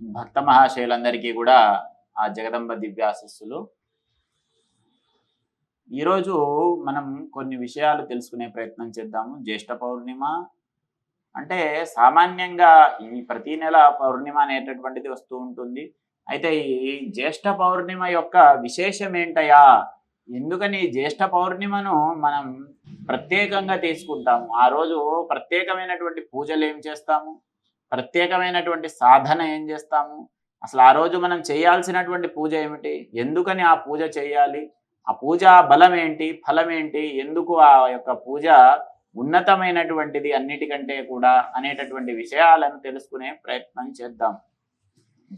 భక్త మహాశయులందరికీ కూడా ఆ జగదంబ దివ్యాశస్సులు. ఈరోజు మనం కొన్ని విషయాలు తెలుసుకునే ప్రయత్నం చేద్దాము. జ్యేష్ఠ పౌర్ణిమ అంటే సామాన్యంగా ఈ ప్రతి నెల పౌర్ణిమ అనేటటువంటిది వస్తూ ఉంటుంది. అయితే ఈ జ్యేష్ఠ పౌర్ణిమ యొక్క విశేషం ఏంటయా ఎందుకని జ్యేష్ఠ పౌర్ణిమను మనం ప్రత్యేకంగా తీసుకుంటాము? ఆ రోజు ప్రత్యేకమైనటువంటి పూజలు ఏం చేస్తాము? ప్రత్యేకమైనటువంటి సాధన ఏం చేస్తాము? అసలు ఆ రోజు మనం చేయాల్సినటువంటి పూజ ఏమిటి? ఎందుకని ఆ పూజ చేయాలి? ఆ పూజ బలం ఏంటి? ఫలం ఏంటి? ఎందుకు ఆ యొక్క పూజ ఉన్నతమైనటువంటిది అన్నిటికంటే కూడా అనేటటువంటి విషయాలను తెలుసుకునే ప్రయత్నం చేద్దాం.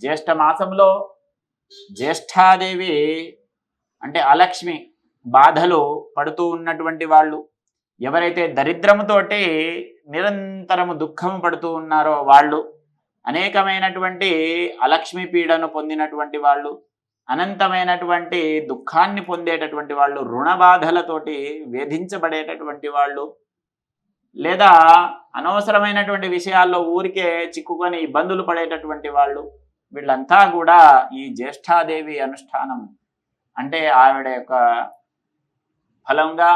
జ్యేష్ఠ మాసంలో జ్యేష్ఠాదేవి అంటే అలక్ష్మి బాధలు పడుతూ ఉన్నటువంటి వాళ్ళు ఎవరైతే దరిద్రముతోటి నిరంతరము దుఃఖము పడుతూ ఉన్నారో వాళ్ళు అనేకమైనటువంటి అలక్ష్మి పీడను పొందినటువంటి వాళ్ళు అనంతమైనటువంటి దుఃఖాన్ని పొందేటటువంటి వాళ్ళు రుణ బాధలతోటి వేధించబడేటటువంటి వాళ్ళు లేదా అనవసరమైనటువంటి విషయాల్లో ఊరికే చిక్కుకొని ఇబ్బందులు పడేటటువంటి వాళ్ళు వీళ్ళంతా కూడా ఈ జ్యేష్ఠాదేవి అనుష్ఠానం. అంటే ఆవిడ యొక్క ఫలంగా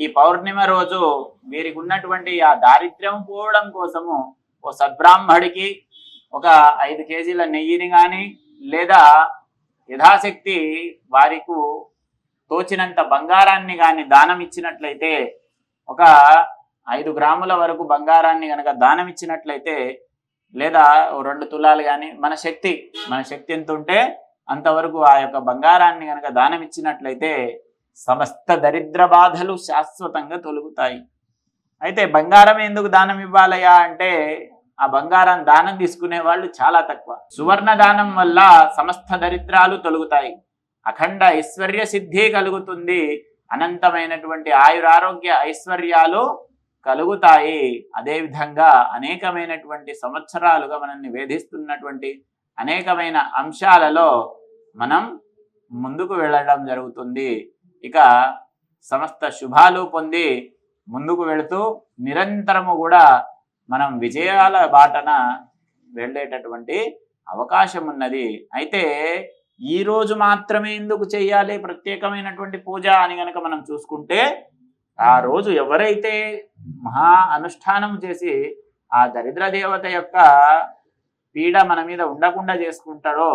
ఈ పౌర్ణిమ రోజు వీరికి ఉన్నటువంటి ఆ దారిద్ర్యం పోవడం కోసము ఓ సద్బ్రాహ్మడికి ఒక ఐదు కేజీల నెయ్యిని కానీ లేదా యథాశక్తి వారికి తోచినంత బంగారాన్ని కానీ దానం ఇచ్చినట్లయితే ఒక ఐదు గ్రాముల వరకు బంగారాన్ని కనుక దానం ఇచ్చినట్లయితే లేదా రెండు తులాలు కానీ మన శక్తి మన శక్తి ఎంత ఉంటే అంతవరకు ఆ యొక్క బంగారాన్ని కనుక దానం ఇచ్చినట్లయితే సమస్త దరిద్ర బాధలు శాశ్వతంగా తొలుగుతాయి. అయితే బంగారం ఎందుకు దానం ఇవ్వాలయా అంటే ఆ బంగారం దానం తీసుకునే వాళ్ళు చాలా తక్కువ. సువర్ణ దానం వల్ల సమస్త దరిద్రాలు తొలుగుతాయి. అఖండ ఐశ్వర్య సిద్ధి కలుగుతుంది. అనంతమైనటువంటి ఆయురారోగ్య ఐశ్వర్యాలు కలుగుతాయి. అదేవిధంగా అనేకమైనటువంటి సంవత్సరాలుగా మనల్ని వేధిస్తున్నటువంటి అనేకమైన అంశాలలో మనం ముందుకు వెళ్ళడం జరుగుతుంది. ఇక సమస్త శుభాలు పొంది ముందుకు వెళుతూ నిరంతరము కూడా మనం విజయాల బాటన వెళ్ళేటటువంటి అవకాశం ఉన్నది అయితే ఈ రోజు మాత్రమే ఎందుకు చేయాలి? ప్రత్యేకమైనటువంటి పూజ అని గనక మనం చూసుకుంటే ఆ రోజు ఎవరైతే మహా అనుష్ఠానం చేసి ఆ దరిద్ర దేవత యొక్క పీడ మన మీద ఉండకుండా చేసుకుంటాడో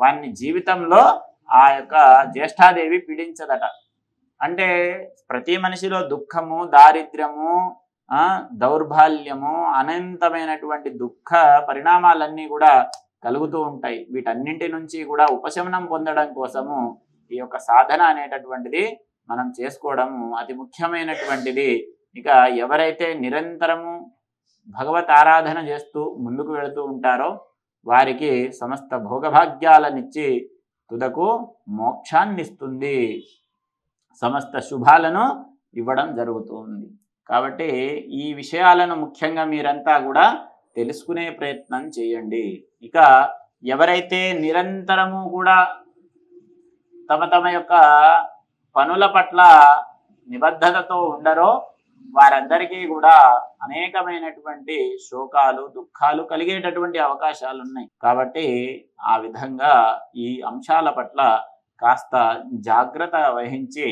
వాని జీవితంలో ఆ యొక్క జ్యేష్ఠాదేవి పీడించదట. అంటే ప్రతి మనిషిలో దుఃఖము దారిద్ర్యము ఆ అనంతమైనటువంటి దుఃఖ పరిణామాలన్నీ కూడా కలుగుతూ ఉంటాయి. వీటన్నింటి నుంచి కూడా ఉపశమనం పొందడం కోసము ఈ యొక్క సాధన అనేటటువంటిది మనం చేసుకోవడం అతి ముఖ్యమైనటువంటిది. ఇక ఎవరైతే నిరంతరము భగవత్ ఆరాధన చేస్తూ ముందుకు వెళుతూ ఉంటారో వారికి సమస్త భోగభాగ్యాలనిచ్చి తుదకు మోక్షాన్నిస్తుంది. సమస్త శుభాలను ఇవ్వడం జరుగుతుంది. కాబట్టి ఈ విషయాలను ముఖ్యంగా మీరంతా కూడా తెలుసుకునే ప్రయత్నం చేయండి. ఇక ఎవరైతే నిరంతరము కూడా తమ తమ యొక్క పనుల పట్ల నిబద్ధతతో ఉండరో వారందరికీ కూడా అనేకమైనటువంటి శోకాలు దుఃఖాలు కలిగేటటువంటి అవకాశాలు ఉన్నాయి కాబట్టి ఆ విధంగా ఈ అంశాల పట్ల కాస్త జాగ్రత్త వహించి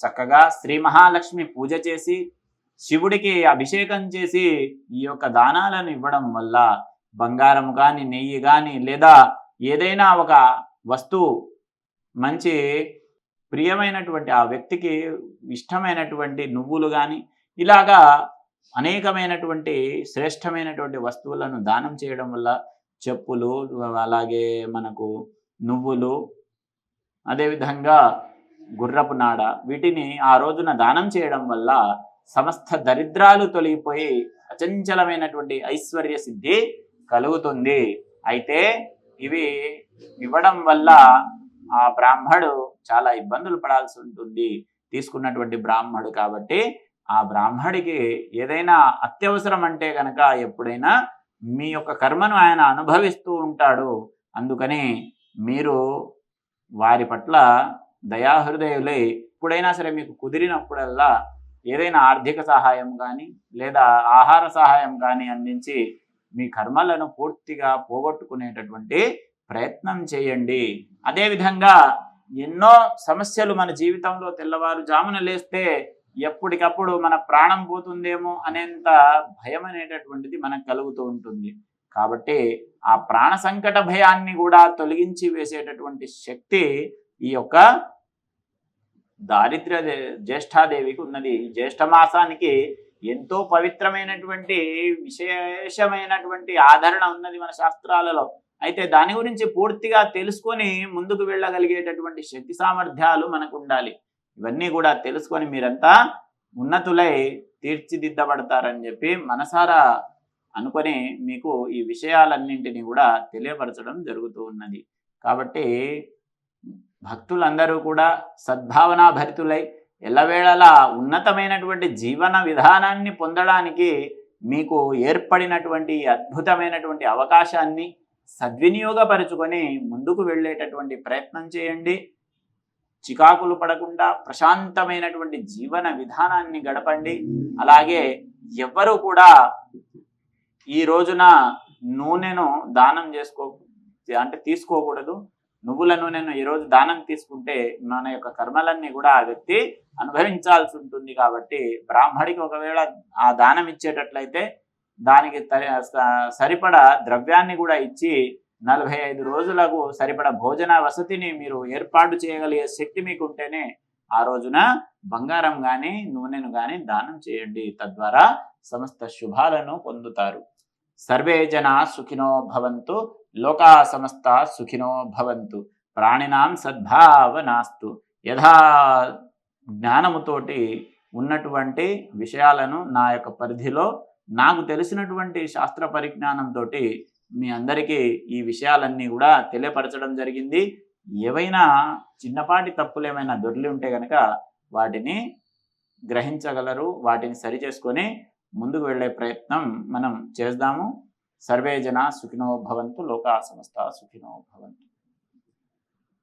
చక్కగా శ్రీ మహాలక్ష్మి పూజ చేసి శివుడికి అభిషేకం చేసి ఈ యొక్క దానాలను ఇవ్వడం వల్ల బంగారం కానీ నెయ్యి కానీ లేదా ఏదైనా ఒక వస్తువు మంచి ప్రియమైనటువంటి ఆ వ్యక్తికి ఇష్టమైనటువంటి నువ్వులు కానీ ఇలాగా అనేకమైనటువంటి శ్రేష్టమైనటువంటి వస్తువులను దానం చేయడం వల్ల చెప్పులు అలాగే మనకు నువ్వులు అదేవిధంగా గుర్రపు నాడ వీటిని ఆ రోజున దానం చేయడం వల్ల సమస్త దరిద్రాలు తొలగిపోయి అచంచలమైనటువంటి ఐశ్వర్య సిద్ధి కలుగుతుంది. అయితే ఇవి ఇవ్వడం వల్ల ఆ బ్రాహ్మడు చాలా ఇబ్బందులు పడాల్సి ఉంటుంది. తీసుకున్నటువంటి బ్రాహ్మడు కాబట్టి ఆ బ్రాహ్మడికి ఏదైనా అత్యవసరం అంటే కనుక ఎప్పుడైనా మీ యొక్క కర్మను ఆయన అనుభవిస్తూ ఉంటాడు. అందుకని మీరు వారి పట్ల దయాహృదయులై ఎప్పుడైనా సరే మీకు కుదిరినప్పుడల్లా ఏదైనా ఆర్థిక సహాయం కానీ లేదా ఆహార సహాయం కానీ అందించి మీ కర్మలను పూర్తిగా పోగొట్టుకునేటటువంటి ప్రయత్నం చేయండి. అదేవిధంగా ఎన్నో సమస్యలు మన జీవితంలో తెల్లవారుజామున లేస్తే ఎప్పటికప్పుడు మన ప్రాణం పోతుందేమో అనేంత భయం అనేటటువంటిది మనకు కలుగుతూ ఉంటుంది. కాబట్టి ఆ ప్రాణ సంకట భయాన్ని కూడా తొలగించి వేసేటటువంటి శక్తి ఈ యొక్క దారిద్ర్య జ్యేష్ఠాదేవికి ఉన్నది. జ్యేష్ఠ మాసానికి ఎంతో పవిత్రమైనటువంటి విశేషమైనటువంటి ఆదరణ ఉన్నది మన శాస్త్రాలలో. అయితే దాని గురించి పూర్తిగా తెలుసుకొని ముందుకు వెళ్ళగలిగేటటువంటి శక్తి సామర్థ్యాలు మనకు ఉండాలి ఇవన్నీ కూడా తెలుసుకొని మీరంతా ఉన్నతులై తీర్చిదిద్దబడతారని చెప్పి మనసారా అనుకొని మీకు ఈ విషయాలన్నింటినీ కూడా తెలియపరచడం జరుగుతూ ఉన్నది. కాబట్టి భక్తులందరూ కూడా సద్భావనా భరితులై ఎల్లవేళలా ఉన్నతమైనటువంటి జీవన విధానాన్ని పొందడానికి మీకు ఏర్పడినటువంటి అద్భుతమైనటువంటి అవకాశాన్ని సద్వినియోగపరుచుకొని ముందుకు వెళ్ళేటటువంటి ప్రయత్నం చేయండి. చికాకులు పడకుండా ప్రశాంతమైనటువంటి జీవన విధానాన్ని గడపండి. అలాగే ఎవ్వరూ కూడా ఈ రోజున నూనెను దానం చేసుకో అంటే తీసుకోకూడదు. నువ్వుల నూనెను ఈ రోజు దానం తీసుకుంటే మన యొక్క కర్మలన్నీ కూడా ఆ వ్యక్తి అనుభవించాల్సి ఉంటుంది కాబట్టి బ్రాహ్మడికి ఒకవేళ ఆ దానం ఇచ్చేటట్లయితే దానికి త- స- ద్రవ్యాన్ని కూడా ఇచ్చి నలభై ఐదు రోజులకు సరిపడ భోజన వసతిని మీరు ఏర్పాటు చేయగలిగే శక్తి మీకు ఉంటేనే ఆ రోజున బంగారం కానీ నూనెను కానీ దానం చేయండి. తద్వారా సమస్త శుభాలను పొందుతారు. సర్వే జనా సుఖినో భవంతు లోకా సమస్త సుఖినో భవంతు ప్రాణినాం సద్భావనాస్తు. యథా జ్ఞానముతోటి ఉన్నటువంటి విషయాలను నా యొక్క పరిధిలో నాకు తెలిసినటువంటి శాస్త్ర పరిజ్ఞానంతో మీ అందరికీ ఈ విషయాలన్నీ కూడా తెలియపరచడం జరిగింది. ఏవైనా చిన్నపాటి తప్పులు ఏమైనా దొరికి ఉంటే కనుక వాటిని గ్రహించగలరు వాటిని సరి చేసుకొని ముందుకు వెళ్ళే ప్రయత్నం మనం చేద్దాము. సర్వే జన సుఖినో భవంతు లోకా సమస్త సుఖినో భవంతు.